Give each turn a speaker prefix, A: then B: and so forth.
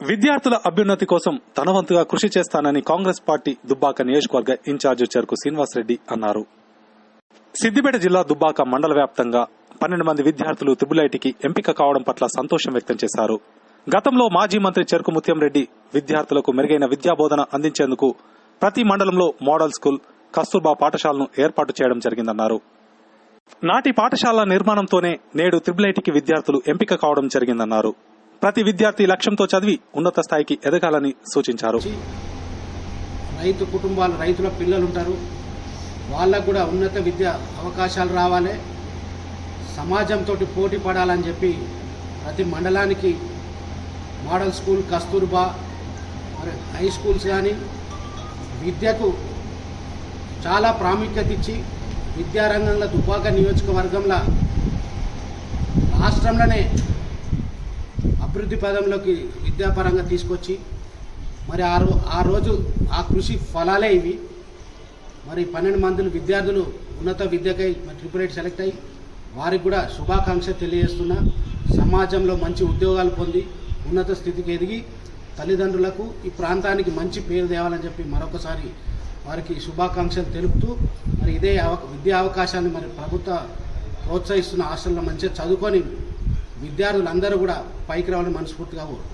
A: విద్యార్థుల అభ్యున్నతి కోసం తన వంతుగా కృషి చేస్తానని కాంగ్రెస్ పార్టీ దుబ్బాక నియోజకవర్గ ఇన్ఛార్జ్ చెరుకు శ్రీనివాసరెడ్డి అన్నారు. సిద్దిపేట జిల్లా దుబ్బాక మండల వ్యాప్తంగా పన్నెండు మంది విద్యార్థులు త్రిబులైటికి ఎంపిక కావడం పట్ల సంతోషం వ్యక్తం చేశారు. గతంలో మాజీ మంత్రి చెరుకు ముత్యం రెడ్డి విద్యార్థులకు మెరుగైన విద్యాబోధన అందించేందుకు ప్రతి మండలంలో మోడల్ స్కూల్ కస్తూర్బా పాఠశాలను ఏర్పాటు చేయడం జరిగిందన్నారు. నాటి పాఠశాల నిర్మాణంతోనే నేడు త్రిబులైటికి విద్యార్థులు ఎంపిక కావడం జరిగిందన్నారు. ప్రతి విద్యార్థి లక్ష్యంతో చదివి ఉన్నత స్థాయికి ఎదగాలని సూచించారు.
B: రైతు కుటుంబాలు రైతుల పిల్లలు ఉంటారు వాళ్ళకు కూడా ఉన్నత విద్య అవకాశాలు రావాలి. సమాజంతో పోటీ పడాలని చెప్పి ప్రతి మండలానికి మోడల్ స్కూల్ కస్తూర్బా మరి హై స్కూల్స్ కానీ విద్యకు చాలా ప్రాముఖ్యత ఇచ్చి విద్యారంగంలో దుబ్బాక నియోజకవర్గంలో రాష్ట్రంలోనే అభివృద్ధి పదంలోకి విద్యాపరంగా తీసుకొచ్చి మరి ఆ రో ఆ రోజు ఆ కృషి ఫలాలే ఇవి. మరి పన్నెండు మందులు విద్యార్థులు ఉన్నత విద్యకై మరి ట్రిపుల్ ఎయిట్ సెలెక్ట్ అయ్యి వారికి కూడా శుభాకాంక్ష తెలియజేస్తున్నా. సమాజంలో మంచి ఉద్యోగాలు పొంది ఉన్నత స్థితికి ఎదిగి తల్లిదండ్రులకు ఈ ప్రాంతానికి మంచి పేరు తేవాలని చెప్పి మరొకసారి వారికి శుభాకాంక్షలు తెలుపుతూ మరి ఇదే అవ విద్యా అవకాశాన్ని మరి ప్రభుత్వ ప్రోత్సహిస్తున్న హాస్టల్లో మంచిగా చదువుకొని విద్యార్థులందరూ కూడా పైకి రావాలని మనస్ఫూర్తిగా కోరు